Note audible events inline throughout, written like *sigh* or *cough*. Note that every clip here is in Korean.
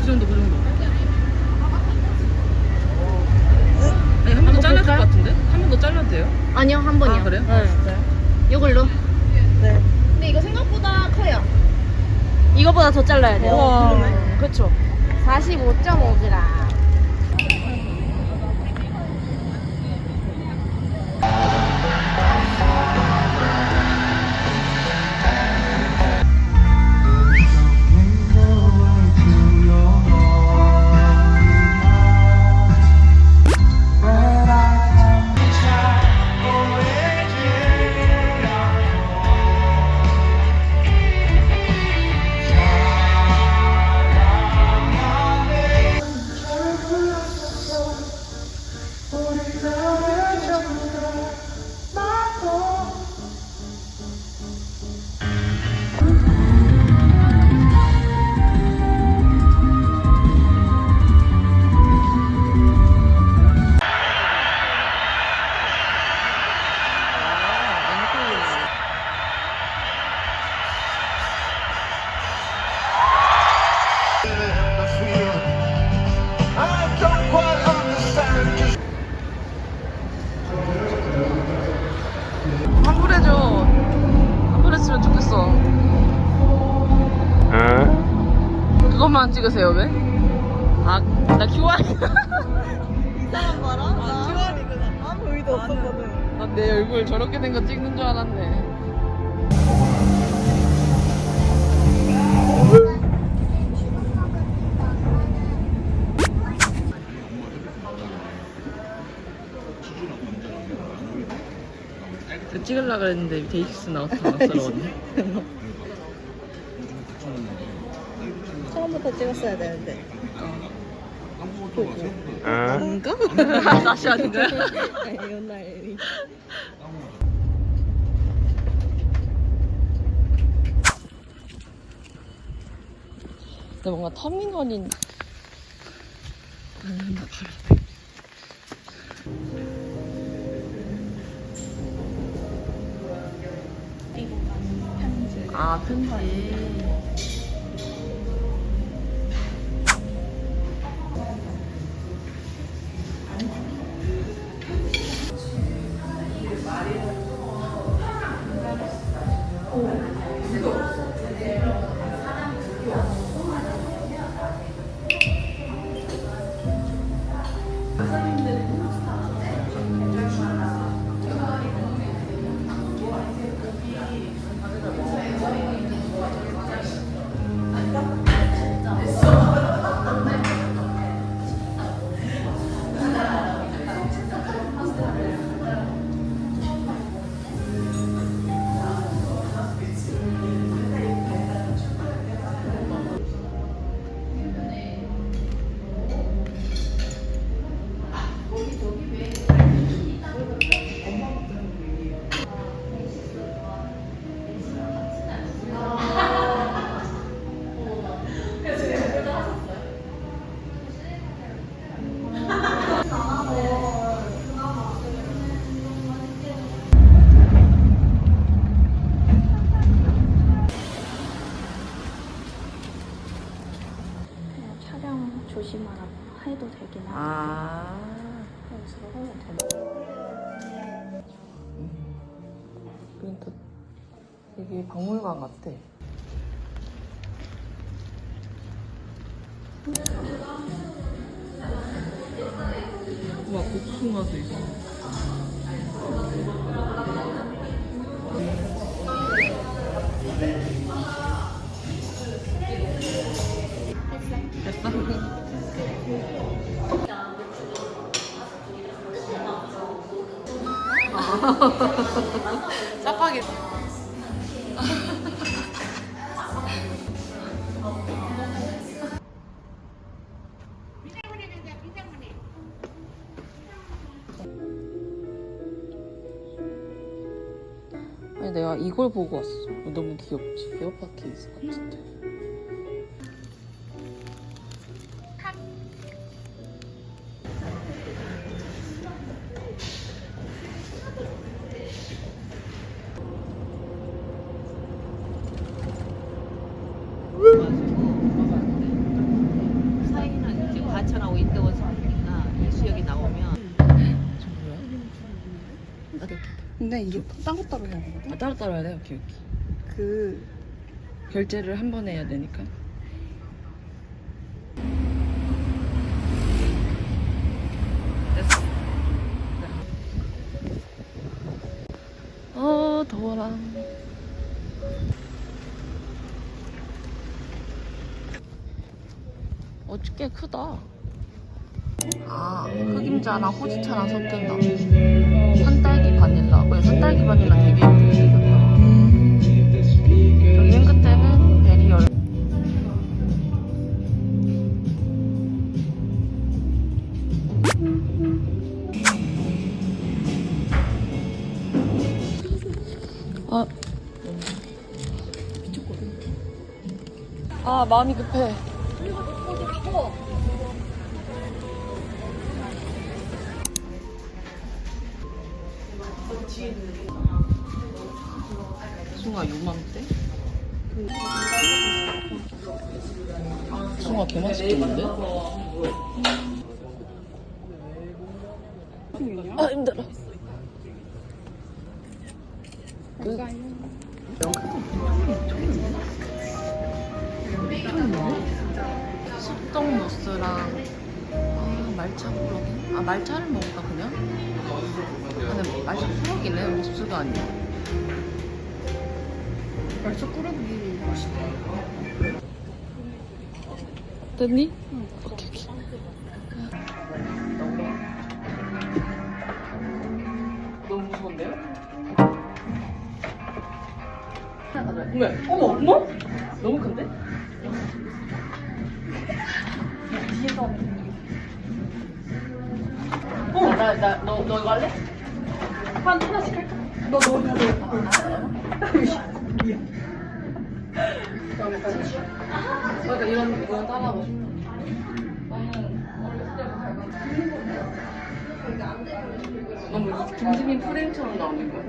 그 정도 그 정도 아니 한 번 더한 잘라야 될것 같은데? 한 번 더 잘라도 돼요? 아니요 한 번이요. 아, 그래요? 네. 이걸로. 네. 근데 이거 생각보다 커요. 이거보다 더 잘라야 돼요. 우와. 그렇죠. 45.5g. 그것만 찍으세요, 왜? 아, 나 QR. 이상한 거라? 나 QR이구나. 아무 의도 없었거든. 난내 얼굴 저렇게 된 거 찍는 줄 알았네. 그 찍으려고 그랬는데 데이식스 나와서 당황스러웠네. *laughs* 처음부터 찍었어야 되는데. 아닌가? 다시 하는 거야? 이런 날이. 근데 뭔가 터미널인 음, 나 바로 앞에. 아 편지 되긴 하는데 아 하면 되나? 그러니까 되게 박물관 같아 와 복숭아도 있어? 이걸 보고 왔어. 너무 귀엽지? 에어팟 케이스 같은데 근데 이게 딴거 따로 해야 되거든? 아, 따로 따로 해야 돼? 오케이 오케이. 그 결제를 한 번에 해야 되니까. 됐어. 어 더워라. 어찌 꽤 크다. 아 흑임자랑 호주차랑 섞였나? 산딸기 바닐라. 왜 산딸기 바닐라 되게 예쁘게 생겼다. 저기 맨 끝에는 베리얼. 아. 아, 마음이 급해. 숭아 요맘때? 숭아 개 맛있겠는데? 아 힘들어 그 숙동 무스랑 아 말차 부러기 아 말차를 먹을까 그냥? 아 근데 말차 부러기네 무스가 아니야 말차 꾸러기 맛있다. 됐니? 오케이 오케이 너무 무서운데요? 하나 가져요 어머 어머 너무 큰데? 뒤에서 어, 나, 나, 너, 너 이거 할래? 한, 하나씩 할까? 너, 너, 너, 그러니까 이런, 이런 따라하고 싶어. 너무 김지민 프레임처럼 나오는 거야.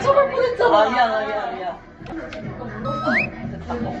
쳐볼 뻔했잖아. 아, 미안, 아, 미안, 미안. 와,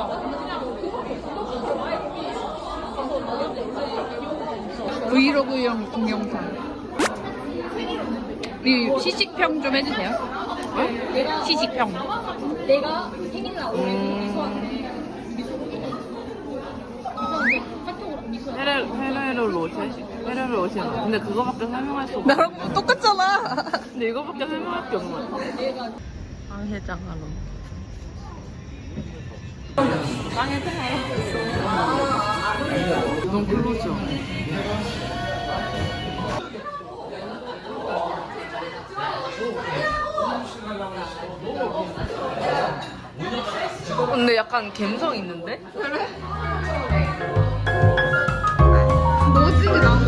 브이로그용 동영상. 이 시식평 좀 해주세요. 어? 시식평. 헤레, 헤레로 로제? 헤레로 로제. 근데 그거밖에 설명할 수 없어. 나랑 똑같잖아. 근데 이거밖에 설명할 게 없는 것 같아. 빵해장 하러. 빵해장 하러. 이건 블루죠. 근데 약간 감성 있는데? 그래? 너무 찐게 나온